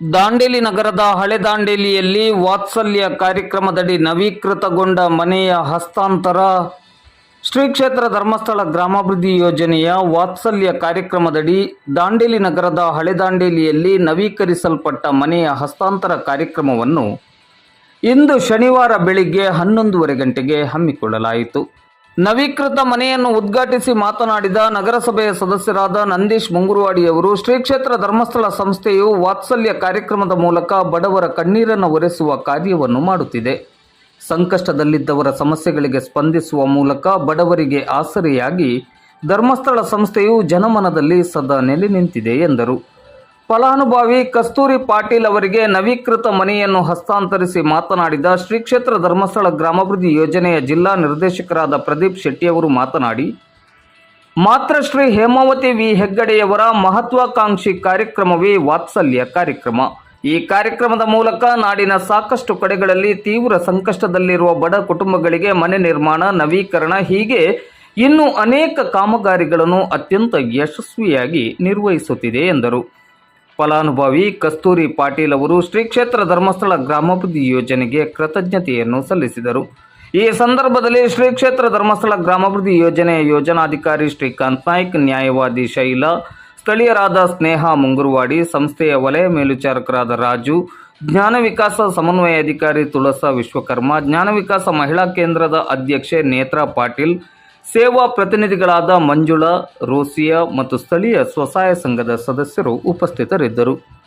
ದಾಂಡೇಲಿ ನಗರದ ಹಳೆ ದಾಂಡೇಲಿಯಲ್ಲಿ ವಾತ್ಸಲ್ಯ ಕಾರ್ಯಕ್ರಮದಡಿ ನವೀಕೃತಗೊಂಡ ಮನೆಯ ಹಸ್ತಾಂತರ. ಶ್ರೀ ಕ್ಷೇತ್ರ ಧರ್ಮಸ್ಥಳ ಗ್ರಾಮಾಭಿವೃದ್ಧಿ ಯೋಜನೆಯ ವಾತ್ಸಲ್ಯ ಕಾರ್ಯಕ್ರಮದಡಿ ದಾಂಡೇಲಿ ನಗರದ ಹಳೆ ದಾಂಡೇಲಿಯಲ್ಲಿ ನವೀಕರಿಸಲ್ಪಟ್ಟ ಮನೆಯ ಹಸ್ತಾಂತರ ಕಾರ್ಯಕ್ರಮವನ್ನು ಇಂದು ಶನಿವಾರ ಬೆಳಿಗ್ಗೆ ಹನ್ನೊಂದುವರೆ ಗಂಟೆಗೆ ಹಮ್ಮಿಕೊಳ್ಳಲಾಯಿತು. ನವೀಕೃತ ಮನೆಯನ್ನು ಉದ್ಘಾಟಿಸಿ ಮಾತನಾಡಿದ ನಗರಸಭೆಯ ಸದಸ್ಯರಾದ ನಂದೀಶ್ ಮುಂಗುರುವಾಡಿಯವರು, ಶ್ರೀ ಕ್ಷೇತ್ರ ಧರ್ಮಸ್ಥಳ ಸಂಸ್ಥೆಯು ವಾತ್ಸಲ್ಯ ಕಾರ್ಯಕ್ರಮದ ಮೂಲಕ ಬಡವರ ಕಣ್ಣೀರನ್ನು ಒರೆಸುವ ಕಾರ್ಯವನ್ನು ಮಾಡುತ್ತಿದೆ. ಸಂಕಷ್ಟದಲ್ಲಿದ್ದವರ ಸಮಸ್ಯೆಗಳಿಗೆ ಸ್ಪಂದಿಸುವ ಮೂಲಕ ಬಡವರಿಗೆ ಆಸರೆಯಾಗಿ ಧರ್ಮಸ್ಥಳ ಸಂಸ್ಥೆಯು ಜನಮನದಲ್ಲಿ ಸದಾ ನೆಲೆ ನಿಂತಿದೆ ಎಂದರು. ಫಲಾನುಭವಿ ಕಸ್ತೂರಿ ಪಾಟೀಲ್ ಅವರಿಗೆ ನವೀಕೃತ ಮನೆಯನ್ನು ಹಸ್ತಾಂತರಿಸಿ ಮಾತನಾಡಿದ ಶ್ರೀ ಕ್ಷೇತ್ರ ಧರ್ಮಸ್ಥಳ ಗ್ರಾಮಾಭಿವೃದ್ಧಿ ಯೋಜನೆಯ ಜಿಲ್ಲಾ ನಿರ್ದೇಶಕರಾದ ಪ್ರದೀಪ್ ಶೆಟ್ಟಿಯವರು ಮಾತನಾಡಿ ಮಾತೃಶ್ರೀ ಹೇಮಾವತಿ ವಿ ಹೆಗ್ಗಡೆಯವರ ಮಹತ್ವಾಕಾಂಕ್ಷಿ ಕಾರ್ಯಕ್ರಮವೇ ವಾತ್ಸಲ್ಯ ಕಾರ್ಯಕ್ರಮ. ಈ ಕಾರ್ಯಕ್ರಮದ ಮೂಲಕ ನಾಡಿನ ಸಾಕಷ್ಟು ಕಡೆಗಳಲ್ಲಿ ತೀವ್ರ ಸಂಕಷ್ಟದಲ್ಲಿರುವ ಬಡ ಕುಟುಂಬಗಳಿಗೆ ಮನೆ ನಿರ್ಮಾಣ, ನವೀಕರಣ ಹೀಗೆ ಇನ್ನು ಅನೇಕ ಕಾಮಗಾರಿಗಳನ್ನು ಅತ್ಯಂತ ಯಶಸ್ವಿಯಾಗಿ ನಿರ್ವಹಿಸುತ್ತಿದೆ ಎಂದರು. ಫಲಾನುಭವಿ ಕಸ್ತೂರಿ ಪಾಟೀಲ್ ಅವರು ಶ್ರೀ ಕ್ಷೇತ್ರ ಧರ್ಮಸ್ಥಳ ಗ್ರಾಮಾಭಿವೃದ್ಧಿ ಯೋಜನೆಗೆ ಕೃತಜ್ಞತೆಯನ್ನು ಸಲ್ಲಿಸಿದರು. ಈ ಸಂದರ್ಭದಲ್ಲಿ ಶ್ರೀ ಕ್ಷೇತ್ರ ಧರ್ಮಸ್ಥಳ ಗ್ರಾಮಾಭಿವೃದ್ಧಿ ಯೋಜನೆಯ ಯೋಜನಾಧಿಕಾರಿ ಶ್ರೀಕಾಂತ್ ನಾಯ್ಕ್, ನ್ಯಾಯವಾದಿ ಶೈಲ, ಸ್ಥಳೀಯರಾದ ಸ್ನೇಹ ಮುಂಗುರುವಾಡಿ, ಸಂಸ್ಥೆಯ ವಲಯ ಮೇಲ್ವಿಚಾರಕರಾದ ರಾಜು, ಜ್ಞಾನ ವಿಕಾಸ ಸಮನ್ವಯ ಅಧಿಕಾರಿ ತುಳಸ ವಿಶ್ವಕರ್ಮ, ಜ್ಞಾನ ವಿಕಾಸ ಮಹಿಳಾ ಕೇಂದ್ರದ ಅಧ್ಯಕ್ಷೆ ನೇತ್ರಾ ಪಾಟೀಲ್ ಸೇವಾ ಪ್ರತಿನಿಧಿಗಳಾದ ಮಂಜುಳಾ ರೋಸಿಯಾ ಮತ್ತು ಸ್ಥಳೀಯ ಸ್ವಸಹಾಯ ಸಂಘದ ಸದಸ್ಯರು ಉಪಸ್ಥಿತರಿದ್ದರು.